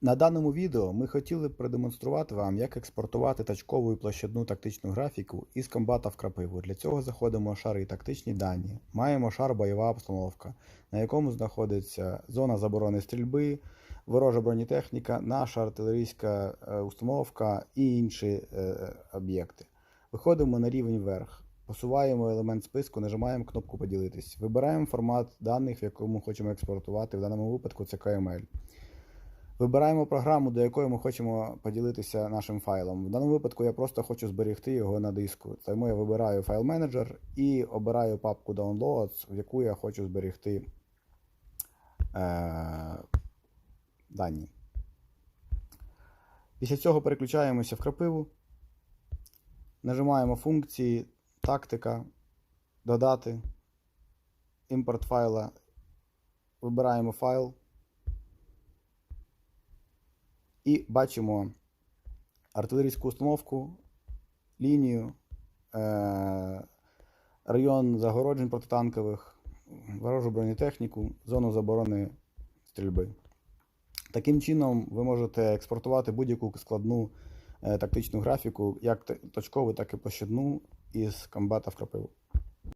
На даному відео ми хотіли б продемонструвати вам, як експортувати тачкову і площадну тактичну графіку із комбата в крапиву. Для цього заходимо в шари тактичні дані. Маємо шар бойова обстановка, на якому знаходиться зона заборони стрільби, ворожа бронетехніка, наша артилерійська е, установка і інші е, об'єкти. Виходимо на рівень вверх. Посуваємо елемент списку, нажимаємо кнопку Поділитись. Вибираємо формат даних, в якому хочемо експортувати. В даному випадку це KML. Вибираємо програму, до якої ми хочемо поділитися нашим файлом. В даному випадку я просто хочу зберегти його на диску. Тому я вибираю файл менеджер і обираю папку Downloads, в яку я хочу зберегти е- дані. Після цього переключаємося в крапиву, нажимаємо функції тактика, додати, імпорт файла, вибираємо файл. І бачимо артилерійську установку, лінію, е- район загороджень протитанкових, ворожу бронетехніку, зону заборони стрільби. Таким чином, ви можете експортувати будь-яку складну е, тактичну графіку, як точкову, так і площадну із комбата в крапиву.